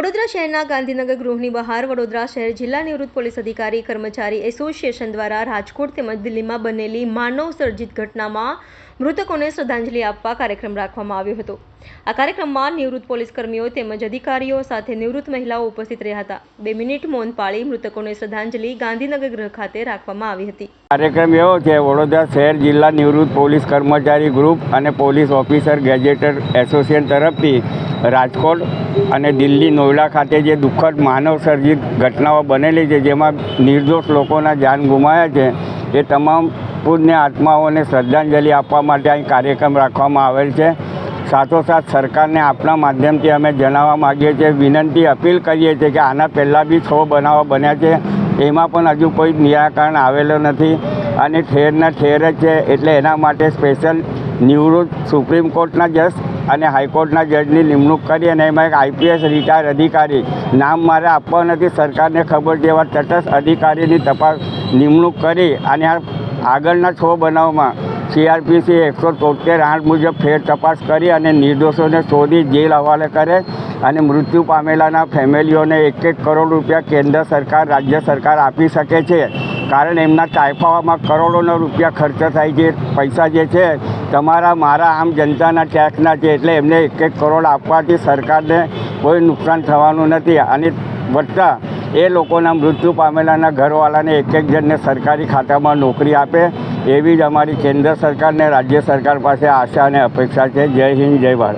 વડોદરા શહેરના ગાંધીનગર ગૃહની બહાર વડોદરા શહેર જિલ્લા નિવૃત્ત પોલીસ અધિકારી, કર્મચારી એસોસિએશન દ્વારા રાજકોટ તેમજ દિલ્હીમાં બનેલી માનવ સર્જિત ઘટનામાં મૃતકોને શ્રદ્ધાંજલિ આપવા કાર્યક્રમ રાખવામાં આવ્યો હતો. આ કાર્યક્રમમાં નિવૃત્ત પોલીસ કર્મીઓ તેમજ અધિકારીઓ સાથે નિવૃત્ત મહિલાઓ ઉપસ્થિત રહ્યા હતા. બે મિનિટ મૌન પાળી મૃતકોને શ્રદ્ધાંજલિ ગાંધીનગર ગૃહ ખાતે રાખવામાં આવી હતી. કાર્યક્રમ એવો છે, વડોદરા શહેર જિલ્લા નિવૃત્ત પોલીસ કર્મચારી ગ્રુપ અને પોલીસ ઓફિસર ગેજેટર એસોસિએશન તરફથી રાજકોટ અને દિલ્હી નોઈડા ખાતે જે દુઃખદ માનવસર્જિત ઘટનાઓ બનેલી છે, જેમાં નિર્દોષ લોકોના જાન ગુમાયા છે, એ તમામ પૂજ્ય આત્માઓને શ્રદ્ધાંજલિ આપવા માટે અહીં કાર્યક્રમ રાખવામાં આવેલ છે. સાથોસાથ સરકારને આપણા માધ્યમથી અમે જણાવવા માગીએ છીએ, વિનંતી, અપીલ કરીએ છીએ કે આના પહેલાં બી છ બનાવો બન્યા છે, એમાં પણ હજુ કોઈ નિરાકરણ આવેલો નથી અને ઠેરના ઠેર જ છે, એટલે એના માટે સ્પેશિયલ નિવૃત્ત સુપ્રીમ કોર્ટના જજ અને હાઈકોર્ટના જજની નિમણૂક કરી અને એમાં એક આઈપીએસ રિટાયર અધિકારી. નામ મારે આપવા નથી, સરકારને ખબર એવા તટસ્થ અધિકારીની તપાસ નિમણૂક કરી અને આ આગળના છ બનાવમાં સીઆરપીસી એકસો તોતેર આઠ મુજબ ફેર તપાસ કરી અને નિર્દોષોને શોધી જેલ હવાલે કરે અને મૃત્યુ પામેલાના ફેમિલીઓને એક એક કરોડ રૂપિયા કેન્દ્ર સરકાર, રાજ્ય સરકાર આપી શકે છે. કારણ એમના કાયફાઓમાં કરોડોનો રૂપિયા ખર્ચ થાય છે, પૈસા જે છે તમારા, મારા આમ જનતાના ટેક્સના છે એટલે એમને એક એક કરોડ આપવાથી સરકારને કોઈ નુકસાન થવાનું નથી. અને વધતા એ લોકોના મૃત્યુ પામેલાના ઘરવાળાને એક એક જણને સરકારી ખાતામાં નોકરી આપે. એવી જ અમારી કેન્દ્ર સરકાર ને રાજ્ય સરકાર પાસે આશા અને અપેક્ષા છે. જય હિન્દ, જય ભારત.